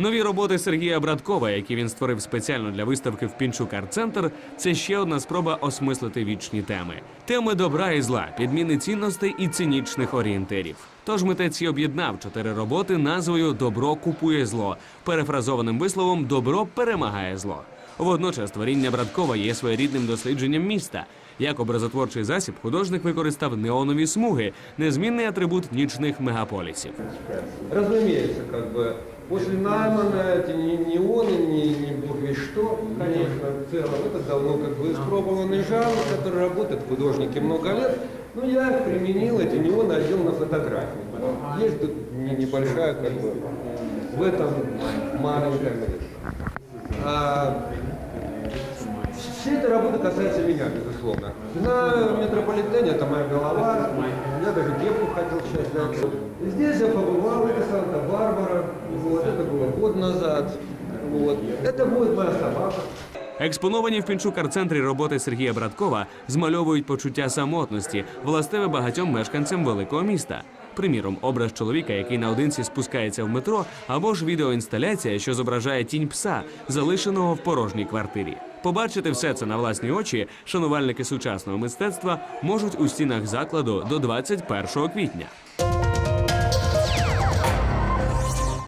Нові роботи Сергія Браткова, які він створив спеціально для виставки в Пінчук Арт-Центр, це ще одна спроба осмислити вічні теми: теми добра і зла, підміни цінностей і цинічних орієнтирів. Тож митець і об'єднав чотири роботи назвою Добро купує зло, перефразованим висловом Добро перемагає зло. Водночас творіння Браткова є своєрідним дослідженням міста. Як образотворчий засіб художник використав неонові смуги, незмінний атрибут нічних мегаполісів. Разумеется, как бы после Наймана эти не неоны, не, не бог весь что, конечно, в целом это давно как бы испробованный жанр, который работает в художнике много лет. Но я их применил, эти неоны одел на фотографии. Есть тут не- небольшая как бы в этом маленькая. А, все эта работа касается меня, безусловно. На метрополитене это моя голова, я даже кепку хотел сейчас взять. Здесь я побывал, назад. Вот. Это будет моя собака. Експоновані в Пінчук арт-центрі роботи Сергія Браткова змальовують почуття самотності, властиве багатьом мешканцям великого міста. Приміром, образ чоловіка, який наодинці спускається в метро, або ж відеоінсталяція, що зображає тінь пса, залишеного в порожній квартирі. Побачити все це на власні очі шанувальники сучасного мистецтва можуть у стінах закладу до 21 квітня.